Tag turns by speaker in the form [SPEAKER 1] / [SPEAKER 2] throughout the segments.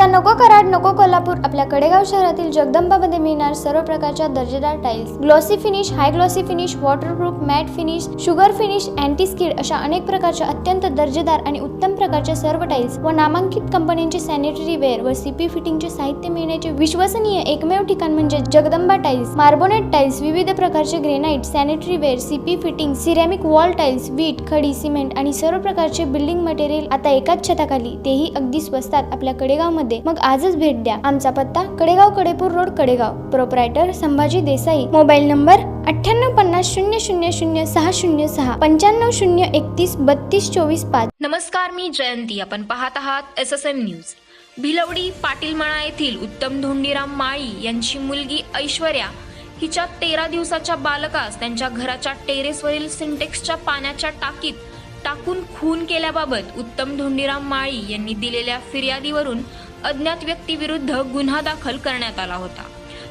[SPEAKER 1] आता नको कराड नको कोल्हापूर. आपल्या कडेगाव शहरातील जगदंबामध्ये मिळणार सर्व प्रकारच्या दर्जेदार tiles glossy finish high glossy finish waterproof matt finish sugar finish anti skid अशा अनेक प्रकारच्या अत्यंत दर्जेदार आणि उत्तम प्रकारच्या सर्व टाईल्स व नामांकित कंपन्यांचे सॅनिटरी वेअर व सीपी फिटिंगचे साहित्य मिळण्याचे विश्वसनीय एकमेव ठिकाण म्हणजे जगदंबा टाईल्स मार्बोनेट टाईल्स विविध प्रकारचे granite sanitary ware CP fitting ceramic wall tiles वीट खडी सिमेंट आणि सर्व प्रकारचे बिल्डिंग मटेरियल आता एकाच छताखाली. तेही अगदी स्वस्तात आपल्या कडेगावमध्ये. मध्ये मग आजच भेट द्या. आमचा पत्ता Kadegaon Kadepur road Kadegaon. Proprietor Sambhaji Desai. Mobile number अठ्ठ्याण्णव पन्नास शून्य शून्य शून्य सहा शून्य सहा. पंच्याण्णव शून्य एकतीस बत्तीस चोवीस पाच.
[SPEAKER 2] नमस्कार मी जयंती. आपण पाहत आहात S S M news Bhilwadi Patilmala येथील उत्तम धोंडीराम माळी यांची मुलगी ऐश्वर्या हिच्या तेरा दिवसाच्या बालकास त्यांच्या घराच्या टेरेसवरील सिंटेक्सच्या पाण्याच्या टाकीत टाकून खून केल्याबाबत उत्तम धोंडीराम माळी यांनी दिलेल्या फिर्यादीवरून अज्ञात व्यक्तीविरुद्ध गुन्हा दाखल करण्यात आला होता.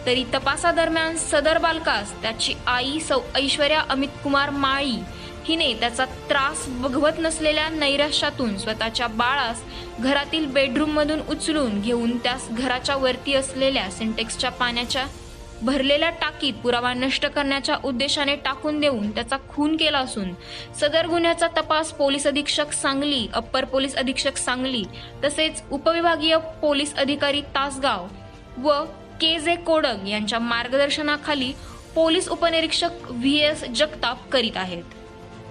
[SPEAKER 2] तरी तपासादरम्यान सदर बालकास त्याची आई सौ ऐश्वर्या अमित कुमार माळी हिने त्याचा त्रास बघवत नसलेल्या नैराश्यातून स्वतःच्या बाळास घरातील बेडरूममधून उचलून घेऊन त्यास घराच्या वरती असलेल्या सिंटेक्सच्या पाण्याच्या भरलेल्या टाकीत पुरावा नष्ट करण्याच्या उद्देशाने टाकून देऊन त्याचा खून केला असून सदर गुन्ह्याचा तपास पोलीस अधीक्षक सांगली अप्पर पोलीस अधीक्षक सांगली तसेच उपविभागीय पोलीस अधिकारी तासगाव व के जे कोडग यांच्या मार्गदर्शनाखाली पोलीस उपनिरीक्षक व्ही एस जगताप करीत आहेत.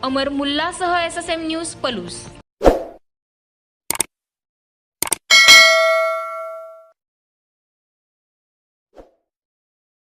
[SPEAKER 2] Amar मुल्लासह S S M news Palus.